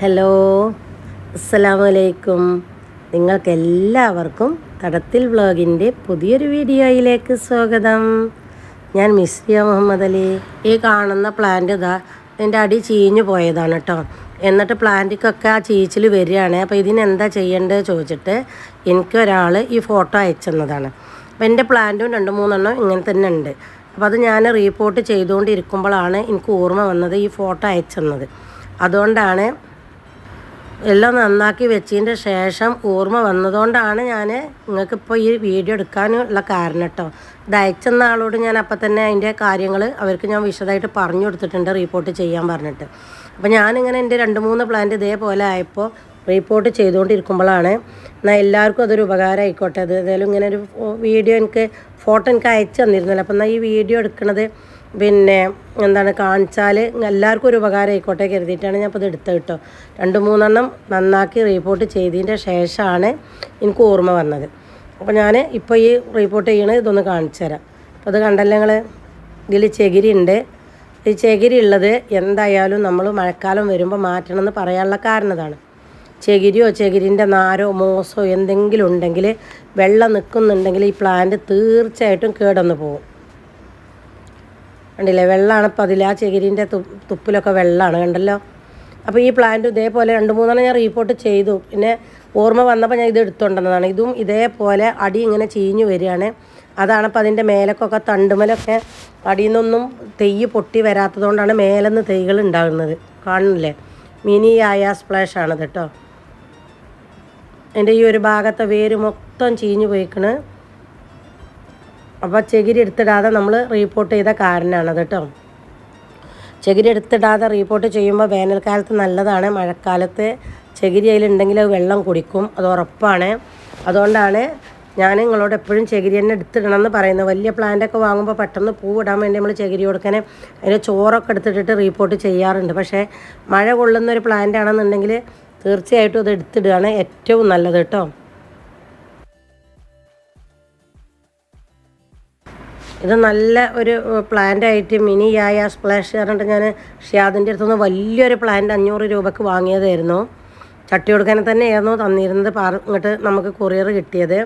Hello അസ്സലാമു അലൈക്കും നിങ്ങൾക്ക് എല്ലാവർക്കും തടത്തിൽ വ്ളോഗിന്റെ പുതിയൊരു വീഡിയോയിലേക്ക് സ്വാഗതം. ഞാൻ മിസ്രിയ മുഹമ്മദ് അലി. ഈ കാണുന്ന പ്ലാന്റ് ഇതാ ഇതിന്റെ അടി ചീഞ്ഞു പോയതാണ് കേട്ടോ എന്നിട്ട് പ്ലാന്റിക്കൊക്കെ ആ ചീച്ചിൽ വരികയാണ്. അപ്പോൾ ഇതിനെന്താ ചെയ്യേണ്ടത് ചോദിച്ചിട്ട് എനിക്ക് ഒരാൾ ഈ ഫോട്ടോ അയച്ചെന്നതാണ്. അപ്പോൾ എന്റെ പ്ലാന്റും രണ്ട് മൂന്നെണ്ണം ഇങ്ങനെ തന്നെ ഉണ്ട്. അപ്പോൾ അത് ഞാൻ റീപോർട്ട് ചെയ്തുകൊണ്ടിരിക്കുമ്പോഴാണ് എനിക്ക് ഓർമ്മ വന്നത് ഈ ഫോട്ടോ അയച്ചെന്നത്. അതുകൊണ്ടാണ് എല്ലാം നന്നാക്കി വെച്ചതിന്റെ ശേഷം ഓർമ്മ വന്നതുകൊണ്ടാണ് ഞാൻ നിങ്ങൾക്കിപ്പോൾ ഈ വീഡിയോ എടുക്കാനുള്ള കാരണം കേട്ടോ. ഇത് അയച്ചെന്ന ആളോട് ഞാൻ അപ്പം തന്നെ അതിന്റെ കാര്യങ്ങൾ അവർക്ക് ഞാൻ വിശദമായിട്ട് പറഞ്ഞു കൊടുത്തിട്ടുണ്ട് റിപ്പോർട്ട് ചെയ്യാൻ പറഞ്ഞിട്ട്. അപ്പോൾ ഞാനിങ്ങനെ എന്റെ രണ്ട് മൂന്ന് പ്ലാന്റ് ഇതേപോലെ ആയപ്പോൾ റിപ്പോർട്ട് ചെയ്തുകൊണ്ടിരിക്കുമ്പോഴാണ് എന്നാൽ എല്ലാവർക്കും അതൊരു ഉപകാരം ആയിക്കോട്ടെ അത് ഏതായാലും ഇങ്ങനെ ഒരു വീഡിയോ എനിക്ക് ഫോട്ടോ എനിക്ക് അയച്ചു തന്നിരുന്നല്ലോ. അപ്പം എന്നാൽ ഈ വീഡിയോ എടുക്കുന്നത് പിന്നെ എന്താണ് കാണിച്ചാൽ എല്ലാവർക്കും ഒരു ഉപകാരം ആയിക്കോട്ടെ കരുതിയിട്ടാണ് ഞാൻ ഇപ്പോൾ ഇത് എടുത്തത് കേട്ടോ. രണ്ട് മൂന്നെണ്ണം നന്നാക്കി റിപ്പോർട്ട് ചെയ്തതിന്റെ ശേഷമാണ് എനിക്ക് ഓർമ്മ വന്നത്. അപ്പോൾ ഞാൻ ഇപ്പോൾ ഈ റിപ്പോർട്ട് ചെയ്യണത് ഇതൊന്ന് കാണിച്ചു തരാം. അപ്പോൾ അത് കണ്ടല്ലോ നിങ്ങൾ ഇതിൽ ചകിരി ഉണ്ട് ഈ ചകിരി ഉള്ളത് എന്തായാലും നമ്മൾ മഴക്കാലം വരുമ്പോൾ മാറ്റണം എന്ന് പറയാനുള്ള കാരണം ഇതാണ് ചകിരിയോ ചകിരിന്റെ നാരോ മോസോ എന്തെങ്കിലും ഉണ്ടെങ്കിൽ വെള്ളം നിൽക്കുന്നുണ്ടെങ്കിൽ ഈ പ്ലാന്റ് തീർച്ചയായിട്ടും കേടന്ന് പോകും. കണ്ടില്ലേ? വെള്ളമാണ് ഇപ്പോൾ അതിൽ ആ ചകിരിന്റെ തു തുപ്പിലൊക്കെ വെള്ളമാണ് കണ്ടല്ലോ? അപ്പോൾ ഈ പ്ലാന്റ് ഇതേപോലെ രണ്ട് മൂന്നെണ്ണം ഞാൻ റീപ്പോർട്ട് ചെയ്തു. പിന്നെ ഓർമ്മ വന്നപ്പോൾ ഞാൻ ഇത് എടുത്തുകൊണ്ടെന്നതാണ് ഇതും ഇതേപോലെ അടി ഇങ്ങനെ ചീഞ്ഞു വരികയാണ്. അതാണ് അപ്പോൾ അതിന്റെ മേലക്കൊക്കെ തണ്ടുമലൊക്കെ അടിയിൽ നിന്നൊന്നും തെയ്യ് പൊട്ടി വരാത്തതുകൊണ്ടാണ് മേലെന്ന് തെയ്കൾ ഉണ്ടാകുന്നത്. കാണുന്നില്ലേ? മിനി ആയ സ്പ്ലാഷ് ആണത് കേട്ടോ എന്റെ ഈ ഒരു ഭാഗത്തെ വേര് മൊത്തം ചീഞ്ഞു പോയിക്കണ്. അപ്പോൾ ചകിരി എടുത്തിടാതെ നമ്മൾ റീപ്പോർട്ട് ചെയ്ത കാരനാണത് കേട്ടോ. ചകിരി എടുത്തിടാതെ റീപ്പോർട്ട് ചെയ്യുമ്പോൾ വേനൽക്കാലത്ത് നല്ലതാണ് മഴക്കാലത്ത് ചകിരി അതിലുണ്ടെങ്കിൽ അത് വെള്ളം കുടിക്കും അത് ഉറപ്പാണ്. അതുകൊണ്ടാണ് ഞാൻ നിങ്ങളോട് എപ്പോഴും ചകിരി തന്നെ എടുത്തിടണം എന്ന് പറയുന്നത്. വലിയ പ്ലാന്റൊക്കെ വാങ്ങുമ്പോൾ പെട്ടെന്ന് പൂവിടാൻ വേണ്ടി നമ്മൾ ചകിരി കൊടുക്കാനെ അതിന് ചോറൊക്കെ എടുത്തിട്ടിട്ട് റീപ്പോർട്ട് ചെയ്യാറുണ്ട്. പക്ഷേ മഴ കൊള്ളുന്ന ഒരു പ്ലാന്റ് ആണെന്നുണ്ടെങ്കിൽ തീർച്ചയായിട്ടും അത് എടുത്തിടുകയാണ് ഏറ്റവും നല്ലത് കേട്ടോ. ഇത് നല്ല ഒരു പ്ലാന്റായിട്ട് മിനി ആയ സ്പ്ലാഷ് പറഞ്ഞിട്ട് ഞാൻ ഷിയാദിന്റെ അടുത്തുനിന്ന് വലിയൊരു പ്ലാന്റ് അഞ്ഞൂറ് രൂപക്ക് വാങ്ങിയതായിരുന്നു. ചട്ടി കൊടുക്കാൻ തന്നെയായിരുന്നു തന്നിരുന്നത് പാർ ഇങ്ങോട്ട് നമുക്ക് കൊറിയർ കിട്ടിയത്.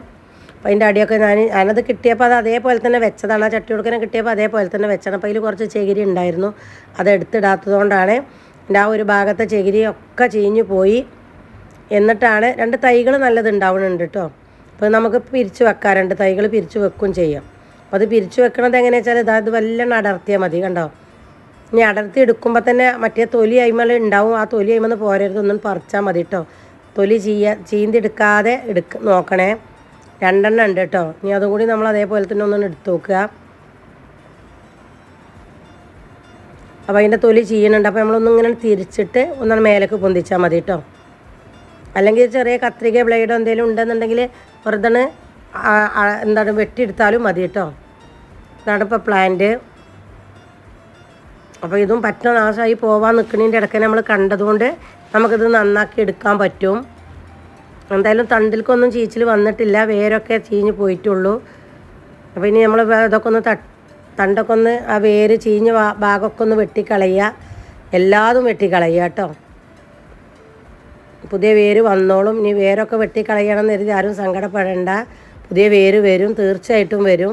അപ്പോൾ അതിന്റെ അടിയൊക്കെ ഞാൻ ഞാനത് കിട്ടിയപ്പോൾ അത് അതേപോലെ തന്നെ വെച്ചതാണ്. ആ ചട്ടി കൊടുക്കാനെ കിട്ടിയപ്പോൾ അതേപോലെ തന്നെ വെച്ചാണ്. അപ്പോൾ അതിൽ കുറച്ച് ചകിരി ഉണ്ടായിരുന്നു. അത് എടുത്തിടാത്തതുകൊണ്ടാണ് എന്റെ ആ ഒരു ഭാഗത്തെ ചകിരി ഒക്കെ ചീഞ്ഞു പോയി. എന്നിട്ടാണ് രണ്ട് തൈകൾ നല്ലത് ഉണ്ടാവുന്നുണ്ട് കേട്ടോ അപ്പോൾ നമുക്ക് പിരിച്ചു വെക്കാം. രണ്ട് തൈകൾ പിരിച്ചു വെക്കും ചെയ്യാം. അപ്പോൾ അത് പിരിച്ചു വെക്കണത് എങ്ങനെയാ വെച്ചാൽ ഇതാ ഇത് വല്ലതും അടർത്തിയാൽ മതി കണ്ടോ? ഇനി അടർത്തി എടുക്കുമ്പോൾ തന്നെ മറ്റേ തൊലി അയിമല ഉണ്ടാവും ആ തൊലി അയിമെന്ന് പോരരുത് ഒന്നും പറിച്ചാൽ മതി കേട്ടോ തൊലി ചെയ്യാ ചീന്തിയെടുക്കാതെ എടുക്ക നോക്കണേ. രണ്ടെണ്ണം ഉണ്ട് കേട്ടോ ഇനി അതുകൂടി നമ്മൾ അതേപോലെ തന്നെ ഒന്നും എടുത്ത് നോക്കുക. അപ്പോൾ അതിന്റെ തൊലി ചെയ്യണുണ്ട് അപ്പോൾ നമ്മളൊന്നും ഇങ്ങനെ തിരിച്ചിട്ട് ഒന്നാണ് മേലേക്ക് പൊന്തിച്ചാൽ മതി കേട്ടോ അല്ലെങ്കിൽ ചെറിയ കത്രിക ബ്ലേഡോ എന്തെങ്കിലും ഉണ്ടെന്നുണ്ടെങ്കിൽ വെറുതെ എന്താണ് വെട്ടിയെടുത്താലും മതി കേട്ടോ. ഇതാണ് ഇപ്പോൾ പ്ലാന്റ് അപ്പോൾ ഇതും പറ്റ നാശമായി പോവാൻ നിൽക്കുന്നതിന്റെ ഇടയ്ക്ക് നമ്മൾ കണ്ടതുകൊണ്ട് നമുക്കിത് നന്നാക്കി എടുക്കാൻ പറ്റും. എന്തായാലും തണ്ടിൽക്കൊന്നും ചീച്ചിൽ വന്നിട്ടില്ല. വേരൊക്കെ ചീഞ്ഞ് പോയിട്ടുള്ളൂ. അപ്പോൾ ഇനി നമ്മൾ ഇതൊക്കെ ഒന്ന് തണ്ടൊക്കെ ഒന്ന് ആ വേര് ചീഞ്ഞ ഭാഗമൊക്കെ ഒന്ന് വെട്ടിക്കളയുക. എല്ലാതും വെട്ടിക്കളയുക കേട്ടോ. പുതിയ വേര് വന്നോളും. ഇനി വേരൊക്കെ വെട്ടിക്കളയണം എന്ന് കരുതി ആരും സങ്കടപ്പെടേണ്ട. പുതിയ വേര് വരും തീർച്ചയായിട്ടും വരും.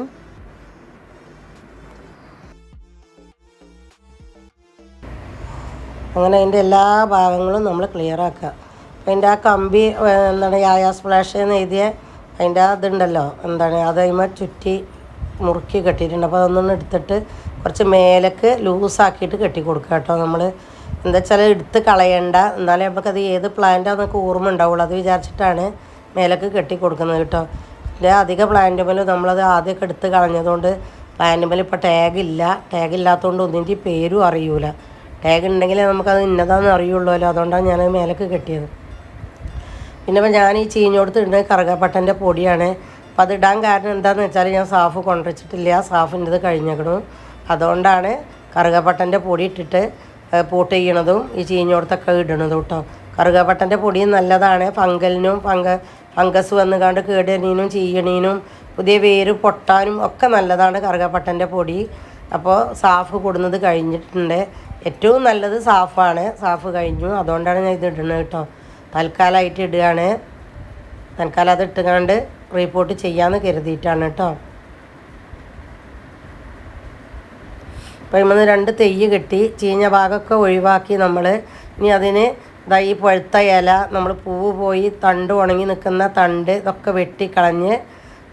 അങ്ങനെ അതിന്റെ എല്ലാ ഭാഗങ്ങളും നമ്മൾ ക്ലിയർ ആക്കുക. അതിന്റെ ആ കമ്പി എന്താണ് യായ സ്പ്ലാഷ് എന്ന് എഴുതിയ അതിന്റെ ആ ഇതുണ്ടല്ലോ എന്താണ് അത് ചുറ്റി മുറുക്കി കെട്ടിയിട്ടുണ്ട്. അപ്പോൾ അതൊന്നും എടുത്തിട്ട് കുറച്ച് മേലേക്ക് ലൂസാക്കിയിട്ട് കെട്ടി കൊടുക്കുക കേട്ടോ നമ്മൾ. എന്താ വെച്ചാൽ എടുത്ത് കളയണ്ട. എന്നാലേ നമുക്കത് ഏത് പ്ലാന്റാണെന്നൊക്കെ ഓർമ്മ ഉണ്ടാവുള്ളൂ. അത് വിചാരിച്ചിട്ടാണ് മേലേക്ക് കെട്ടി കൊടുക്കുന്നത് കേട്ടോ. ഇതിന്റെ അധിക പ്ലാന്റ് മേലും നമ്മളത് ആദ്യമൊക്കെ എടുത്ത് കളഞ്ഞതുകൊണ്ട് പ്ലാന്റ് മേലും ഇപ്പോൾ ടാഗ് ഇല്ല ടാഗ് ഇല്ലാത്തതുകൊണ്ട് ഒന്നിന്റെ പേരും അറിയൂല. ടാഗ് ഉണ്ടെങ്കിലേ നമുക്കത് ഇന്നതാണെന്ന് അറിയുള്ളൂല്ലോ. അതുകൊണ്ടാണ് ഞാൻ മേലേക്ക് കെട്ടിയത്. പിന്നെ ഇപ്പം ഞാൻ ഈ ചീഞ്ഞോടുത്ത് ഇടുന്നത് കറുകപ്പട്ടന്റെ പൊടിയാണ്. അപ്പം അത് ഇടാൻ കാരണം എന്താണെന്ന് വെച്ചാൽ ഞാൻ സാഫ് കൊണ്ടുവച്ചിട്ടില്ല. സാഫിന്റെ ഇത് കഴിഞ്ഞേക്കണു. അതുകൊണ്ടാണ് കറുകപ്പട്ടന്റെ പൊടി ഇട്ടിട്ട് പൂട്ട് ചെയ്യണതും ഈ ചീഞ്ഞോടത്തൊക്കെ ഇടണതും കേട്ടോ കറുകപ്പട്ടന്റെ പൊടി നല്ലതാണ്. ഫംഗലിനും ഫംഗ ഫംഗസ് വന്ന് കണ്ട് കേടനീനും ചീയണീനും പുതിയ വേര് പൊട്ടാനും ഒക്കെ നല്ലതാണ് കറുകപ്പട്ടന്റെ പൊടി. അപ്പോൾ സാഫ് കൊടുന്നത് കഴിഞ്ഞിട്ടുണ്ട്. ഏറ്റവും നല്ലത് സാഫാണ്. സാഫ് കഴിഞ്ഞു. അതുകൊണ്ടാണ് ഞാൻ ഇത് ഇടുന്നത് കേട്ടോ. തൽക്കാലമായിട്ട് ഇടുകയാണ്. തൽക്കാലം അത് ഇട്ടുകൊണ്ട് റിപ്പോർട്ട് ചെയ്യാമെന്ന് കരുതിയിട്ടാണ് കേട്ടോ. അപ്പോൾ ഇമ്മന്ന് രണ്ട് തെയ്യ് കെട്ടി ചീഞ്ഞ ഭാഗമൊക്കെ ഒഴിവാക്കി നമ്മൾ ഇനി അതിന് ഇതാ ഈ പഴുത്ത ഇല നമ്മൾ പൂവ് പോയി തണ്ട് ഉണങ്ങി നിൽക്കുന്ന തണ്ട് ഇതൊക്കെ വെട്ടിക്കളഞ്ഞ്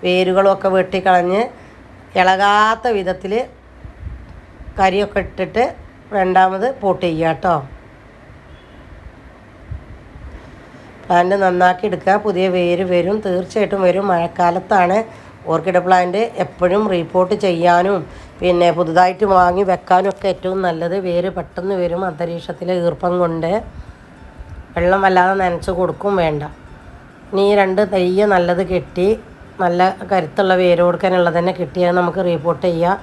വേരുകളൊക്കെ വെട്ടിക്കളഞ്ഞ് ഇളകാത്ത വിധത്തിൽ കരിയൊക്കെ ഇട്ടിട്ട് രണ്ടാമത് പോട്ട് ചെയ്യുക കേട്ടോ. പ്ലാന്റ് നന്നാക്കി എടുക്കുക. പുതിയ വേര് വരും തീർച്ചയായിട്ടും വരും. മഴക്കാലത്താണ് ഓർക്കിഡ് പ്ലാന്റ് എപ്പോഴും റീപ്പോർട്ട് ചെയ്യാനും പിന്നെ പുതുതായിട്ട് വാങ്ങി വെക്കാനും ഒക്കെ ഏറ്റവും നല്ലത്. വേര് പെട്ടെന്ന് വരും അന്തരീക്ഷത്തിലെ ഈർപ്പം കൊണ്ട്. വെള്ളം വല്ലാതെ നനച്ച് കൊടുക്കും വേണ്ട. ഇനി ഈ രണ്ട് തയ്യ നല്ലത് കെട്ടി നല്ല കരുത്തുള്ള വേര് കൊടുക്കാനുള്ളത് തന്നെ കിട്ടിയാൽ നമുക്ക് റീപ്പോർട്ട് ചെയ്യാം.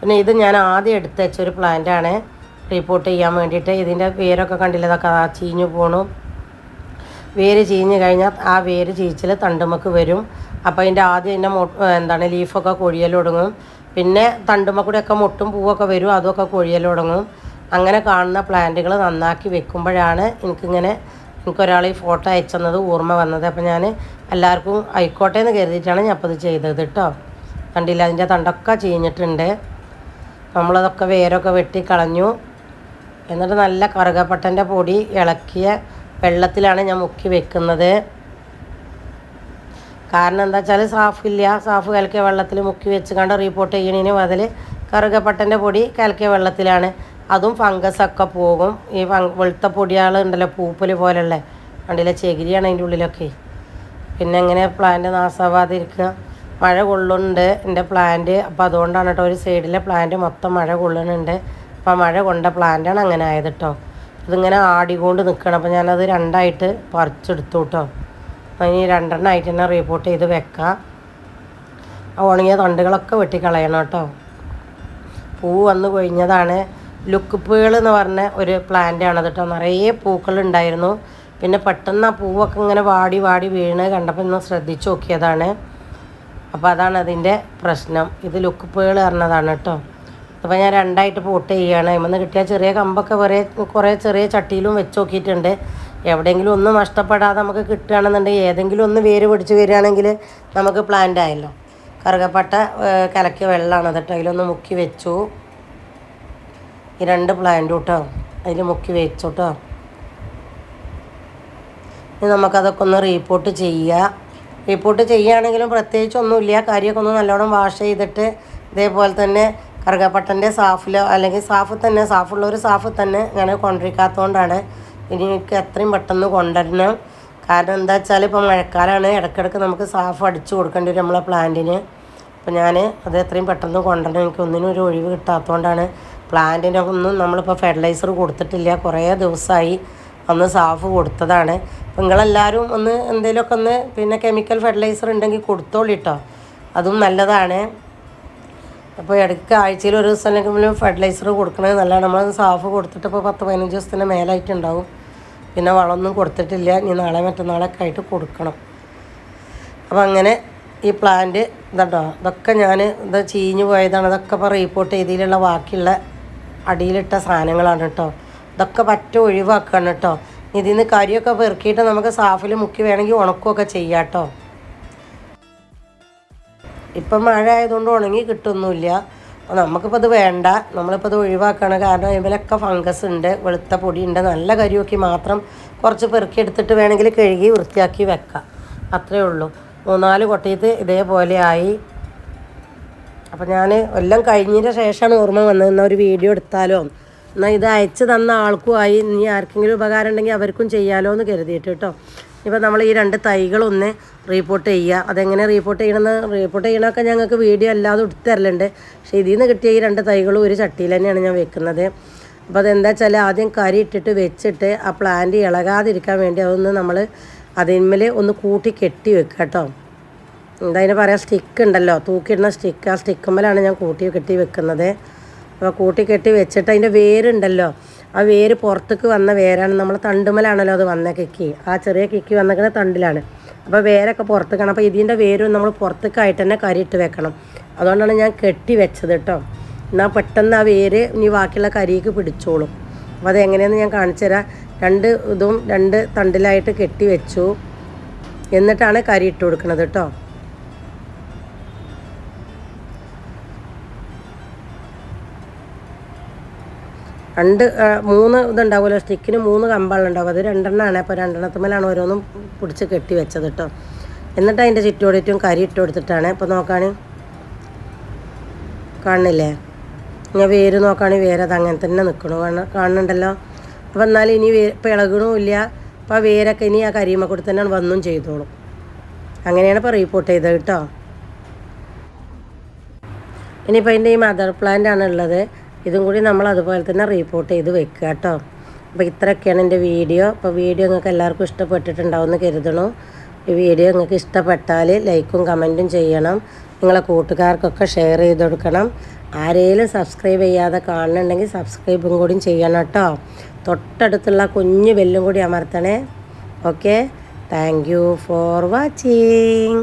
പിന്നെ ഇത് ഞാൻ ആദ്യം എടുത്ത് വെച്ചൊരു പ്ലാന്റാണ് റീപ്പോർട്ട് ചെയ്യാൻ വേണ്ടിയിട്ട് ഇതിന്റെ വേരൊക്കെ കണ്ടില്ല? ആ ചീഞ്ഞു പോണു. വേര് ചീഞ്ഞ് കഴിഞ്ഞാൽ ആ വേര് ചീച്ചിൽ തണ്ടുമക്ക് വരും. അപ്പോൾ അതിന്റെ ആദ്യം അതിന്റെ മൊ എന്താണ് ലീഫൊക്കെ കൊഴിയൽ തുടങ്ങും. പിന്നെ തണ്ടുമ്മ കൂടെയൊക്കെ മുട്ടും പൂവൊക്കെ വരും അതൊക്കെ കൊഴിയൽ തുടങ്ങും. അങ്ങനെ കാണുന്ന പ്ലാന്റുകൾ നന്നാക്കി വെക്കുമ്പോഴാണ് എനിക്കിങ്ങനെ എനിക്കൊരാൾ ഈ ഫോട്ടോ അയച്ചെന്നത് ഓർമ്മ വന്നത്. അപ്പോൾ ഞാൻ എല്ലാവർക്കും ആയിക്കോട്ടെ എന്ന് കരുതിയിട്ടാണ് ഞാൻ അപ്പോൾ ഇത് ചെയ്തത് കേട്ടോ. കണ്ടില്ല അതിന്റെ തണ്ടൊക്കെ ചീഞ്ഞിട്ടുണ്ട്. നമ്മളതൊക്കെ വേരൊക്കെ വെട്ടിക്കളഞ്ഞു എന്നിട്ട് നല്ല കറുകപ്പട്ടന്റെ പൊടി ഇളക്കിയ വെള്ളത്തിലാണ് ഞാൻ മുക്കി വെക്കുന്നത്. കാരണം എന്താ വെച്ചാൽ സാഫില്ല സാഫ് കലക്കിയ വെള്ളത്തിൽ മുക്കി വെച്ച് കണ്ട് റിപ്പോർട്ട് ചെയ്യണേനും അതിൽ കറുകപ്പട്ടന്റെ പൊടി കലക്കിയ വെള്ളത്തിലാണ്. അതും ഫംഗസൊക്കെ പോകും. ഈ വെളുത്ത പൊടിയാൾ ഉണ്ടല്ലോ പൂപ്പൽ പോലുള്ള കണ്ടില്ല? ചകിരിയാണ് അതിന്റെ ഉള്ളിലൊക്കെ. പിന്നെ എങ്ങനെ പ്ലാന്റ് നാശമാവാതിരിക്കുക മഴ കൊള്ളുന്നുണ്ട് എന്റെ പ്ലാന്റ് അപ്പോൾ അതുകൊണ്ടാണ് കേട്ടോ ഒരു സൈഡിലെ പ്ലാന്റ് മൊത്തം മഴ കൊള്ളുന്നുണ്ട്. അപ്പോൾ മഴ കൊണ്ട പ്ലാന്റാണ് അങ്ങനെ ആയത് കേട്ടോ. ഇതിങ്ങനെ ആടിക്കൊണ്ട് നിൽക്കണം അപ്പോൾ ഞാനത് രണ്ടായിട്ട് പറിച്ചെടുത്തു കേട്ടോ. ഇനി രണ്ടെണ്ണമായിട്ട് തന്നെ റിപ്പോർട്ട് ചെയ്ത് വെക്കാം. ഉണങ്ങിയ തണ്ടുകളൊക്കെ വെട്ടിക്കളയണം കേട്ടോ. പൂ വന്ന് കൊഴിഞ്ഞതാണ്. ലുക്ക് പൂകൾ എന്ന് പറഞ്ഞ ഒരു പ്ലാന്റ് ആണ് കേട്ടോ. നിറയെ പൂക്കൾ ഉണ്ടായിരുന്നു പിന്നെ പെട്ടെന്ന് ആ പൂവൊക്കെ ഇങ്ങനെ വാടി വാടി വീണ് കണ്ടപ്പോൾ ഒന്ന് ശ്രദ്ധിച്ച് നോക്കിയതാണ്. അപ്പോൾ അതാണ് അതിന്റെ പ്രശ്നം. ഇത് ലുക്ക് പൂകൾ പറഞ്ഞതാണ് കേട്ടോ. അപ്പോൾ ഞാൻ രണ്ടായിട്ട് പോട്ട് ചെയ്യുകയാണ് അതിൽ കിട്ടിയ ചെറിയ കമ്പൊക്കെ കുറേ കുറേ ചെറിയ ചട്ടിയിലും വെച്ച് നോക്കിയിട്ടുണ്ട്. എവിടെയെങ്കിലും ഒന്ന് നഷ്ടപ്പെടാതെ നമുക്ക് കിട്ടുകയാണെന്നുണ്ടെങ്കിൽ ഏതെങ്കിലും ഒന്ന് വേര് പിടിച്ച് വരികയാണെങ്കിൽ നമുക്ക് പ്ലാന്റ് ആയല്ലോ. കറുകപ്പട്ട കലക്കിയ വെള്ളമാണ് കേട്ടോ. അതിലൊന്ന് മുക്കി വെച്ചു. ഈ രണ്ട് പ്ലാന്റ് കേട്ടോ അതിൽ മുക്കി വെച്ചു കേട്ടോ ഇനി നമുക്കതൊക്കെ ഒന്ന് റീപ്പോർട്ട് ചെയ്യുക റീപ്പോർട്ട് ചെയ്യുകയാണെങ്കിലും പ്രത്യേകിച്ച് ഒന്നുമില്ല. കാര്യമൊക്കെ ഒന്ന് നല്ലോണം വാഷ് ചെയ്തിട്ട് ഇതേപോലെ തന്നെ കറുകപ്പട്ടന്റെ സാഫിലോ അല്ലെങ്കിൽ സാഫ് തന്നെ സാഫുള്ള ഒരു സാഫ് തന്നെ ഇങ്ങനെ കൊണ്ടിരിക്കാത്തതുകൊണ്ടാണ് ഇനി എനിക്ക് എത്രയും പെട്ടെന്ന് കൊണ്ടുവരണം. കാരണം എന്താ വെച്ചാൽ ഇപ്പോൾ മഴക്കാലമാണ് ഇടയ്ക്കിടയ്ക്ക് നമുക്ക് സാഫ് അടിച്ചു കൊടുക്കേണ്ടി വരും നമ്മളെ പ്ലാന്റിന് അപ്പോൾ ഞാൻ അത് എത്രയും പെട്ടെന്ന് കൊണ്ടുവരണം. എനിക്ക് ഒന്നിനും ഒരു ഒഴിവ് കിട്ടാത്തതുകൊണ്ടാണ് പ്ലാന്റിനൊന്നും നമ്മളിപ്പോൾ ഫെർട്ടിലൈസർ കൊടുത്തിട്ടില്ല. കുറേ ദിവസമായി അന്ന് സാഫ് കൊടുത്തതാണ്. അപ്പോൾ നിങ്ങളെല്ലാവരും ഒന്ന് എന്തെങ്കിലുമൊക്കെ ഒന്ന് പിന്നെ കെമിക്കൽ ഫെർട്ടിലൈസർ ഉണ്ടെങ്കിൽ കൊടുത്തോളിട്ടോ അതും നല്ലതാണ്. അപ്പോൾ ഇടയ്ക്ക് ആഴ്ചയിൽ ഒരു ദിവസം അല്ലെങ്കിൽ ഫെർട്ടിലൈസർ കൊടുക്കണത് നല്ലതാണ്. നമ്മൾ സാഫ് കൊടുത്തിട്ട് ഇപ്പോൾ പത്ത് പതിനഞ്ച് ദിവസത്തിന് മേലായിട്ടുണ്ടാവും. പിന്നെ വളമൊന്നും കൊടുത്തിട്ടില്ല. ഇനി നാളെ മറ്റന്നാളൊക്കെ ആയിട്ട് കൊടുക്കണം. അപ്പോൾ അങ്ങനെ ഈ പ്ലാന്റ് ഇതുണ്ടോ ഇതൊക്കെ ഞാൻ ഇത് ചീഞ്ഞു പോയതാണ്. ഇതൊക്കെ ഇപ്പോൾ റീപ്പോർട്ട് ചെയ്തതിലുള്ള ബാക്കിയുള്ള അടിയിലിട്ട സാധനങ്ങളാണ് കേട്ടോ. ഇതൊക്കെ പറ്റ ഒഴിവാക്കുകയാണ് കേട്ടോ. ഇതിൽ നിന്ന് കരിയൊക്കെ പെറുക്കിയിട്ട് നമുക്ക് സാഫിൽ മുക്കി വേണമെങ്കിൽ ഉണക്കുകയൊക്കെ ചെയ്യാം കേട്ടോ. ഇപ്പം മഴ ആയതുകൊണ്ട് ഉണങ്ങി കിട്ടുന്നില്ല അപ്പോൾ നമുക്കിപ്പോൾ ഇത് വേണ്ട. നമ്മളിപ്പോൾ ഇത് ഒഴിവാക്കണം. കാരണം ഇതിലൊക്കെ ഫംഗസ് ഉണ്ട് വെളുത്ത പൊടി ഉണ്ട്. നല്ല കരിയൊക്കെ മാത്രം കുറച്ച് പെറുക്കി എടുത്തിട്ട് വേണമെങ്കിൽ കഴുകി വൃത്തിയാക്കി വെക്കാം. അത്രയേ ഉള്ളൂ. മൂന്നാൽ കൊട്ടയത്ത് ഇതേപോലെ ആയി. അപ്പോൾ ഞാൻ എല്ലാം കഴിഞ്ഞതിന്റെ ശേഷമാണ് ഓർമ്മ വന്നത്. എന്നാൽ ഒരു വീഡിയോ എടുത്താലോ? എന്നാൽ ഇത് അയച്ച് തന്ന ആൾക്കും ആയി. ഇനി ആർക്കെങ്കിലും ഉപകാരം ഉണ്ടെങ്കിൽ അവർക്കും ചെയ്യാലോ എന്ന് കരുതിയിട്ട് കേട്ടോ. ഇപ്പോൾ നമ്മൾ ഈ രണ്ട് തൈകളൊന്ന് റീപ്പോർട്ട് ചെയ്യുക. അതെങ്ങനെ റീപ്പോർട്ട് ചെയ്യണമെന്ന് റീപ്പോർട്ട് ചെയ്യണമൊക്കെ ഞങ്ങൾക്ക് വീഡിയോ അല്ലാതെ എടുത്തരലുണ്ട് പക്ഷേ ഇതിൽ നിന്ന് കിട്ടിയ ഈ രണ്ട് തൈകളും ഒരു ചട്ടിയിൽ തന്നെയാണ് ഞാൻ വെക്കുന്നത്. അപ്പോൾ അതെന്താ വെച്ചാൽ ആദ്യം കരി ഇട്ടിട്ട് വെച്ചിട്ട് ആ പ്ലാന്റ് ഇളകാതിരിക്കാൻ വേണ്ടി അതൊന്ന് നമ്മൾ അതിന്മേൽ ഒന്ന് കൂട്ടി കെട്ടി വെക്കുക കേട്ടോ. എന്താ അതിന് പറയാം സ്റ്റിക്ക് ഉണ്ടല്ലോ. തൂക്കിയിടുന്ന സ്റ്റിക്ക് ആ സ്റ്റിക്കുമ്മലാണ് ഞാൻ കൂട്ടി കെട്ടി വെക്കുന്നത്. അപ്പോൾ കൂട്ടി കെട്ടി വെച്ചിട്ട് അതിന്റെ വേരുണ്ടല്ലോ. ആ വേര് പുറത്തേക്ക് വന്ന വേരാണ്. നമ്മൾ തണ്ടുമലാണല്ലോ അത് വന്ന കിക്കി. ആ ചെറിയ കിക്കി വന്നിരിക്കുന്ന തണ്ടിലാണ്. അപ്പോൾ വേരൊക്കെ പുറത്തേക്കാണ് അപ്പോൾ ഇതിന്റെ വേരും നമ്മൾ പുറത്തേക്കായിട്ട് തന്നെ കരിയിട്ട് വെക്കണം. അതുകൊണ്ടാണ് ഞാൻ കെട്ടി വെച്ചത് കേട്ടോ. എന്നാൽ പെട്ടെന്ന് ആ വേര് ഇനി ബാക്കിയുള്ള കരിക്ക് പിടിച്ചോളും. അപ്പോൾ അത് ഞാൻ കാണിച്ചു തരാം. രണ്ട് ഇതും രണ്ട് തണ്ടിലായിട്ട് കെട്ടി വെച്ചു. എന്നിട്ടാണ് കരി ഇട്ട് കൊടുക്കുന്നത് കേട്ടോ. രണ്ട് മൂന്ന് ഇതുണ്ടാവുമല്ലോ. സ്റ്റിക്കിന് മൂന്ന് കമ്പാളുണ്ടാവും അത് രണ്ടെണ്ണമാണ്. അപ്പോൾ രണ്ടെണ്ണത്തുമ്മലാണ് ഓരോന്നും പിടിച്ച് കെട്ടി വെച്ചത് കേട്ടോ. എന്നിട്ട് അതിന്റെ ചുറ്റോടിറ്റും കരി ഇട്ട് കൊടുത്തിട്ടാണ്. ഇപ്പോൾ നോക്കാണ്. കാണുന്നില്ലേ? ഞാൻ വേര് നോക്കുകയാണെങ്കിൽ വേര് അത് അങ്ങനെ തന്നെ നിൽക്കണു. കാണ കാണുന്നുണ്ടല്ലോ. അപ്പോൾ എന്നാലും ഇനി വേ ഇപ്പം ഇളകണമില്ല അപ്പോൾ വേരൊക്കെ ഇനി ആ കരിയുമ്മ കൂടി തന്നെ വന്നും ചെയ്തോളും. അങ്ങനെയാണ് ഇപ്പോൾ റീപ്പോർട്ട് ചെയ്തത് കേട്ടോ. ഇനിയിപ്പോൾ അതിന്റെ ഈ മദർ പ്ലാന്റ് ആണ് ഉള്ളത്. ഇതും കൂടി നമ്മൾ അതുപോലെ തന്നെ റീപ്പോർട്ട് ചെയ്ത് വെക്കുക കേട്ടോ. അപ്പോൾ ഇത്രയൊക്കെയാണ് എന്റെ വീഡിയോ അപ്പോൾ വീഡിയോ നിങ്ങൾക്ക് എല്ലാവർക്കും ഇഷ്ടപ്പെട്ടിട്ടുണ്ടാവുമെന്ന് കരുതണു. ഈ വീഡിയോ നിങ്ങൾക്ക് ഇഷ്ടപ്പെട്ടാൽ ലൈക്കും കമന്റും ചെയ്യണം. നിങ്ങളെ കൂട്ടുകാർക്കൊക്കെ ഷെയർ ചെയ്ത് കൊടുക്കണം. ആരെങ്കിലും സബ്സ്ക്രൈബ് ചെയ്യാതെ കാണുന്നുണ്ടെങ്കിൽ സബ്സ്ക്രൈബും കൂടി ചെയ്യണം കേട്ടോ. തൊട്ടടുത്തുള്ള കുഞ്ഞു ബെല്ലും കൂടി അമർത്തണേ. Okay thank you for watching